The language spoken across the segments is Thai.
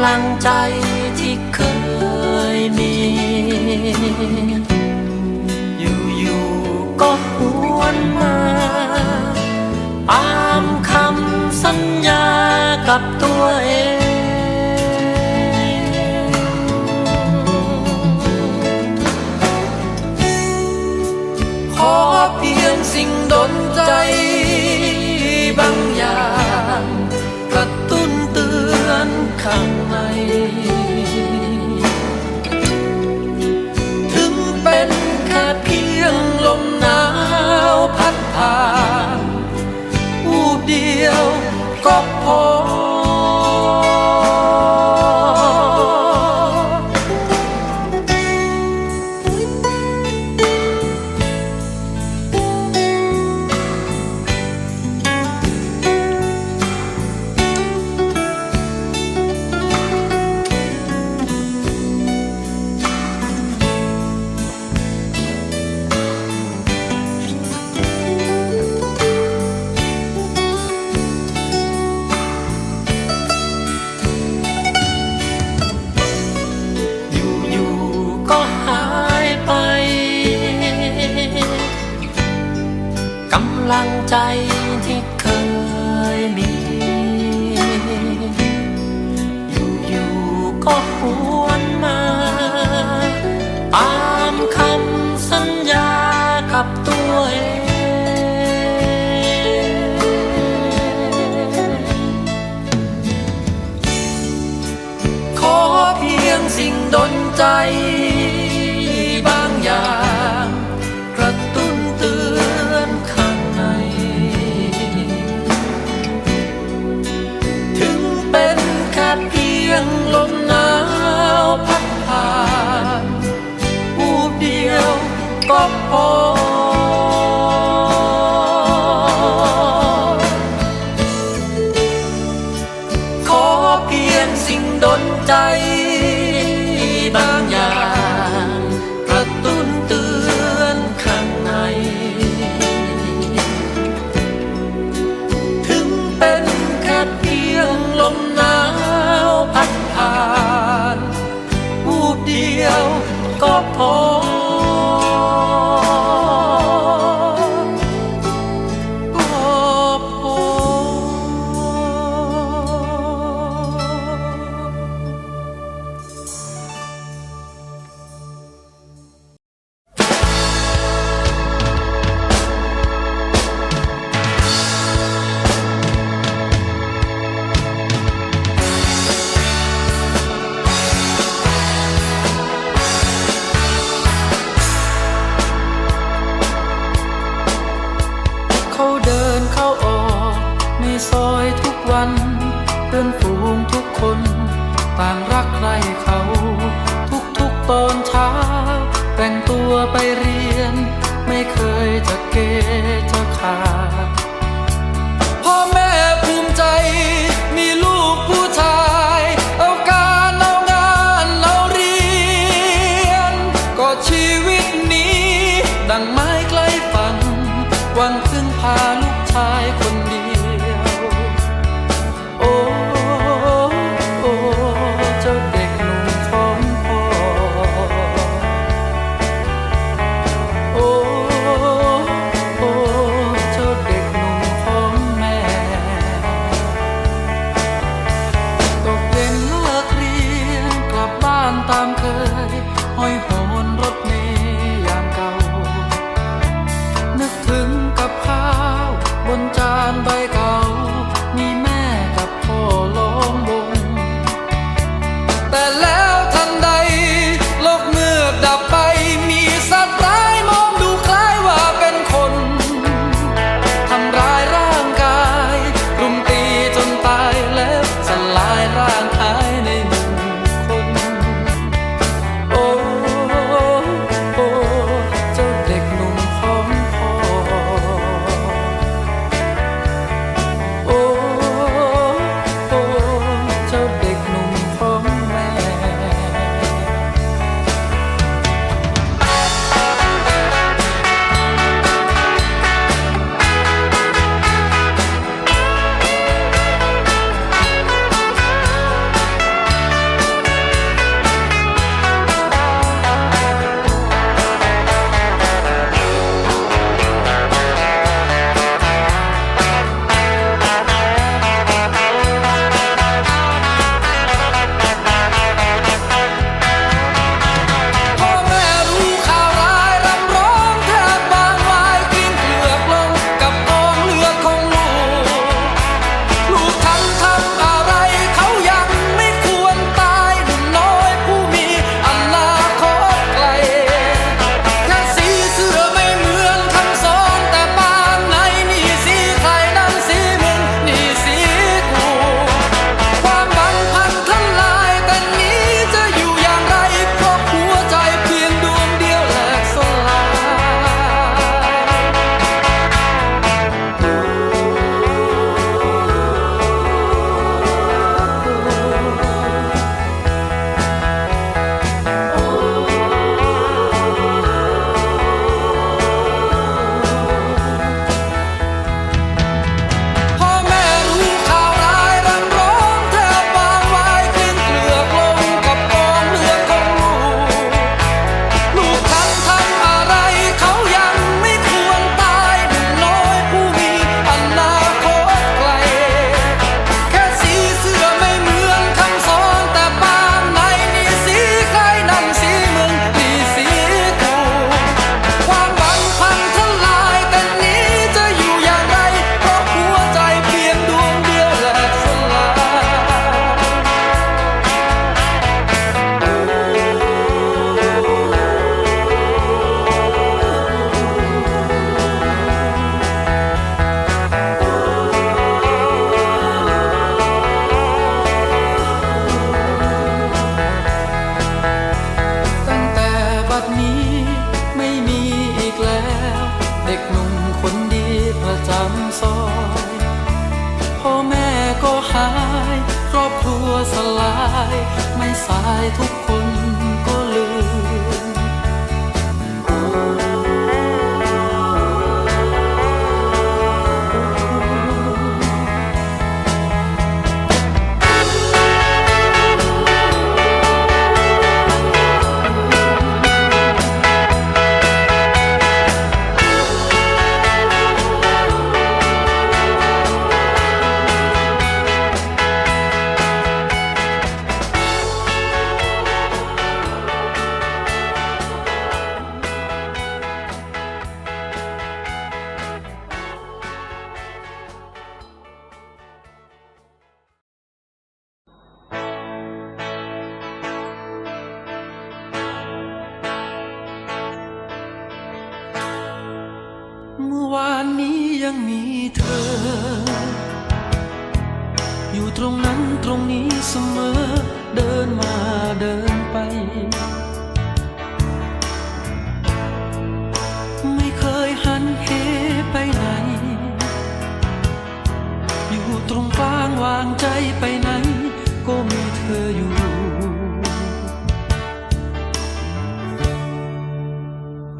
ำลังใจที่เคยมี อยู่ๆก็หวนมาตามคำสัญญากับตัวเองสิ่งดนใจบางอย่างกระตุ้นเตือนคำ ดนใจ trop. างวางใจไปไหนก็มีเธออยู่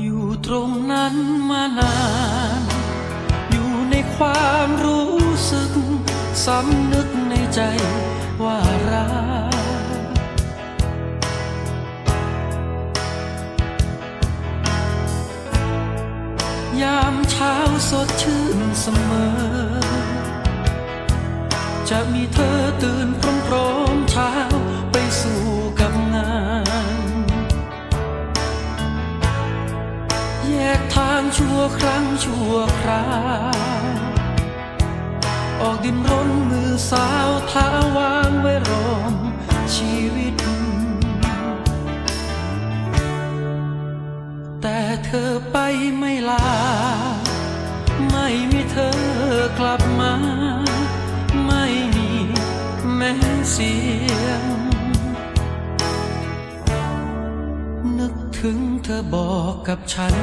อยู่ตรงนั้นมานาน อยู่ในความรู้สึกสำนึกในใจว่ารักยามเช้าสดชื่นเสมอ จะมีเธอตื่นพร้อมๆเช้าไปสู่กับงาน แยกทางชั่วครั้งชั่วคราว ออกดินรนมือสาวเท้าวางไว้รอมชีวิต แต่เธอไปไม่ลา ไม่มีเธอกลับมา เสียง นึกถึงเธอบอกกับฉัน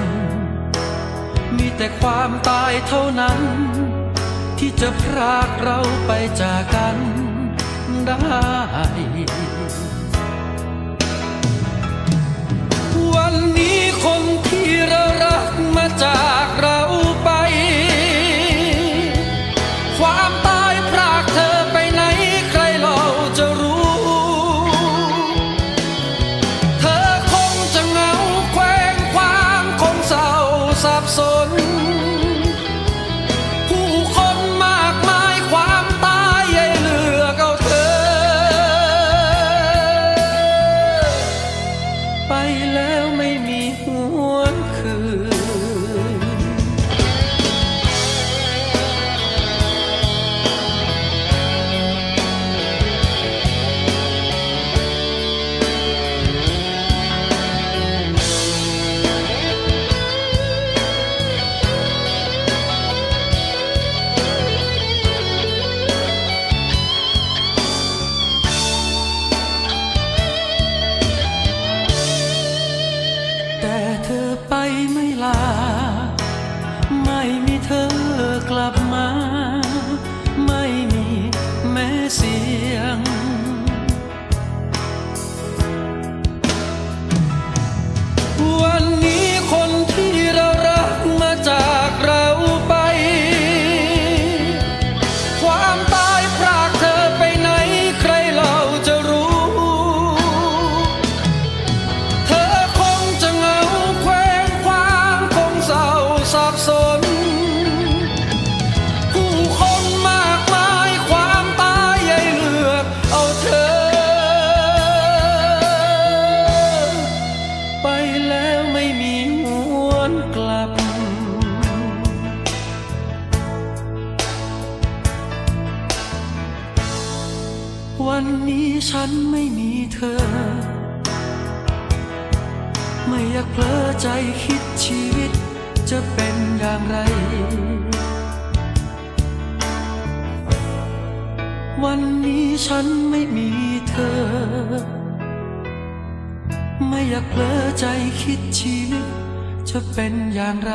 มีแต่ความตายเท่านั้น ที่จะพรากเราไปจากกันได้วันนี้คนที่เรารักมาจาก วันนี้ฉันไม่มีเธอ ไม่อยากเผลอใจคิดชีวิตจะเป็นอย่างไร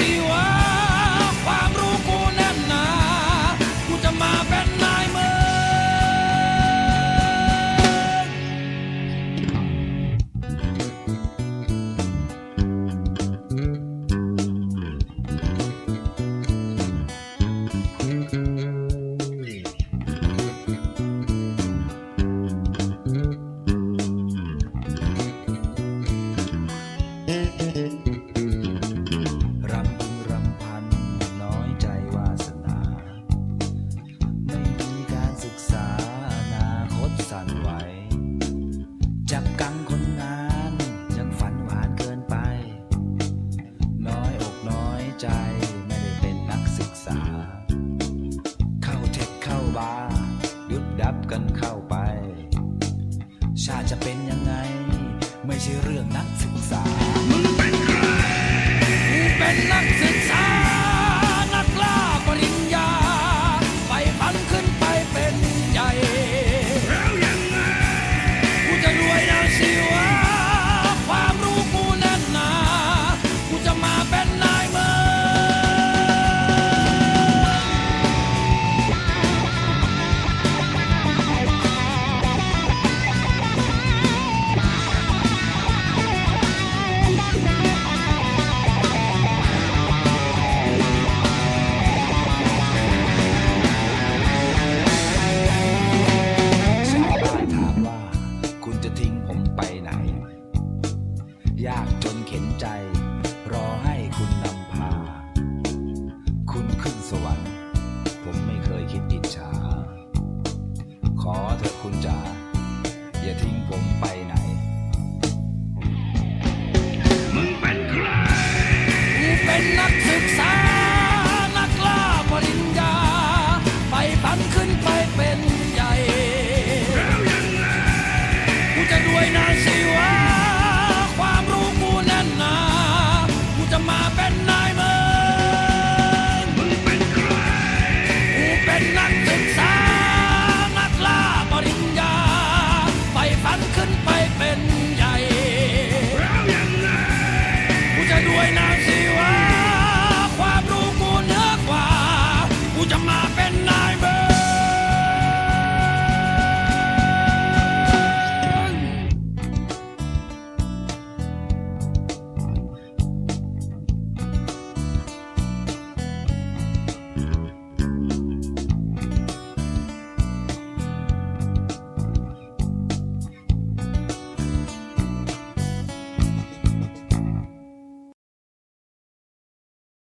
see why.